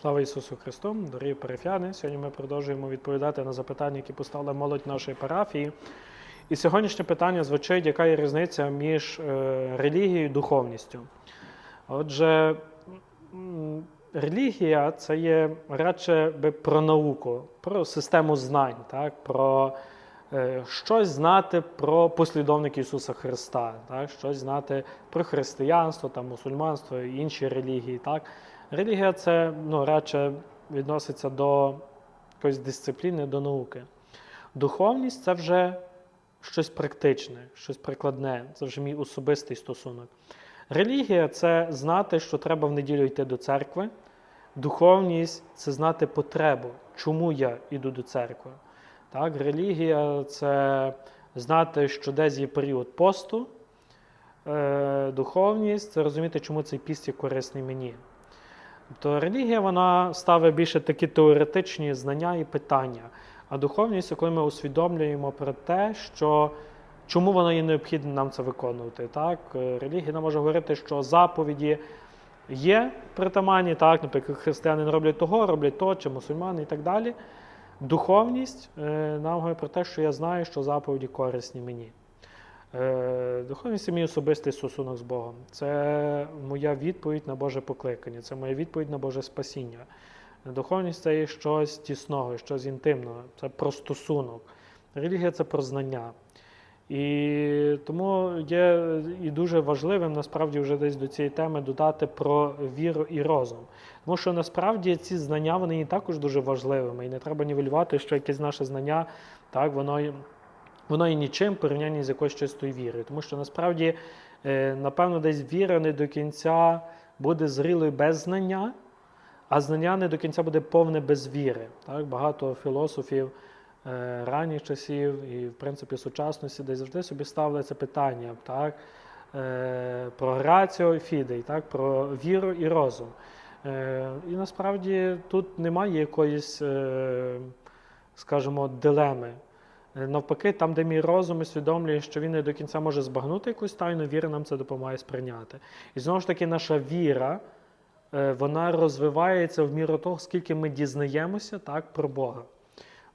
Слава Ісусу Христу, дорогі парафіяни. Сьогодні ми продовжуємо відповідати на запитання, які поставила молодь нашої парафії. І сьогоднішнє питання звучить, яка є різниця між е, релігією і духовністю. Отже, релігія це є радше би про науку, про систему знань, так? про щось знати про послідовників Ісуса Христа, так? щось знати про християнство, там, мусульманство і інші релігії. Так? Релігія це ну, радше відноситься до якоїсь дисципліни, до науки. Духовність це вже щось практичне, щось прикладне, це вже мій особистий стосунок. Релігія це знати, що треба в неділю йти до церкви. Духовність це знати потребу, чому я йду до церкви. Так? Релігія це знати, що десь є період посту. Е, Духовність це розуміти, чому цей піст є корисний мені. Тобто релігія вона ставить більше такі теоретичні знання і питання. А духовність, коли ми усвідомлюємо про те, що чому воно є необхідно нам це виконувати. Так? Е, Релігія нам може говорити, що заповіді є притаманні, так, наприклад, християни роблять того, роблять то, чи мусульмани і так далі. Духовність е, нам говорить про те, що я знаю, що заповіді корисні мені. Е, Духовність це мій особистий стосунок з Богом. Це моя відповідь на Боже покликання, це моя відповідь на Боже спасіння. Духовність це є щось тісного, щось інтимного, це про стосунок. Релігія це про знання. І тому є і дуже важливим насправді вже десь до цієї теми додати про віру і розум. Тому що насправді ці знання вони є також дуже важливими, і не треба нівелювати, що якесь наше знання, так, воно, воно є нічим порівнянні з якоюсь чистою вірою. Тому що насправді, е, напевно, десь віра не до кінця буде зрілою без знання, а знання не до кінця буде повне без віри. Так? Багато філософів ранніх часів і, в принципі, сучасності, де завжди собі це питання так? е, про граціо і фідей, так? про віру і розум. Е, і насправді тут немає якоїсь, е, скажімо, дилеми. Е, Навпаки, там, де мій розум усвідомлює, що він не до кінця може збагнути якусь тайну, віра нам це допомагає сприйняти. І знову ж таки, наша віра, е, вона розвивається в міру того, скільки ми дізнаємося так, про Бога.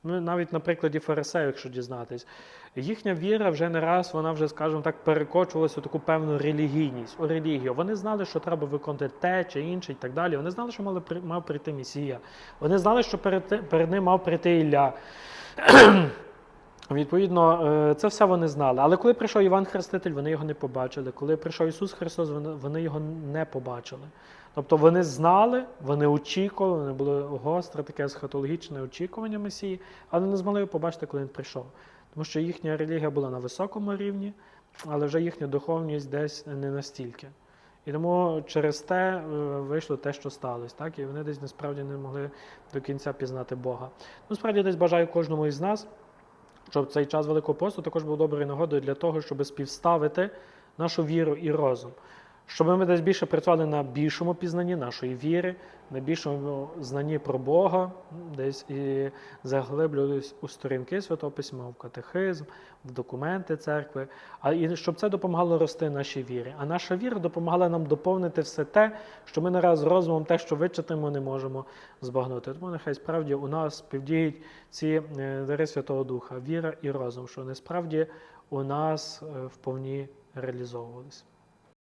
Ну, навіть на прикладі фарисеїв, якщо дізнатись, їхня віра вже не раз, вона вже, скажімо так, перекочувалася у таку певну релігійність, у релігію. Вони знали, що треба виконати те чи інше і так далі. Вони знали, що мали, мав прийти Месія. Вони знали, що перед, перед ним мав прийти Ілля. Відповідно, е, це все вони знали. Але коли прийшов Іван Хреститель, вони його не побачили. Коли прийшов Ісус Христос, вони, його не побачили. Тобто вони знали, вони очікували, вони були гостре таке схатологічне очікування Месії, але не змогли побачити, коли він прийшов. Тому що їхня релігія була на високому рівні, але вже їхня духовність десь не настільки. І тому через те е, вийшло те, що сталося. Так? І вони десь насправді не могли до кінця пізнати Бога. Ну, справді десь бажаю кожному із нас, щоб цей час Великого посту також був доброю нагодою для того, щоб співставити нашу віру і розум. Щоб ми десь більше працювали на більшому пізнанні нашої віри, на більшому знанні про Бога, десь і заглиблювалися у сторінки Святого Письма, в катехизм, в документи церкви, а і щоб це допомагало рости нашій вірі. А наша віра допомагала нам доповнити все те, що ми нараз розумом, те, що вичитаємо, не можемо збагнути. Тому нехай справді у нас співдіють ці е, дари Святого Духа, віра і розум, що насправді у нас е, вповні реалізовувалися.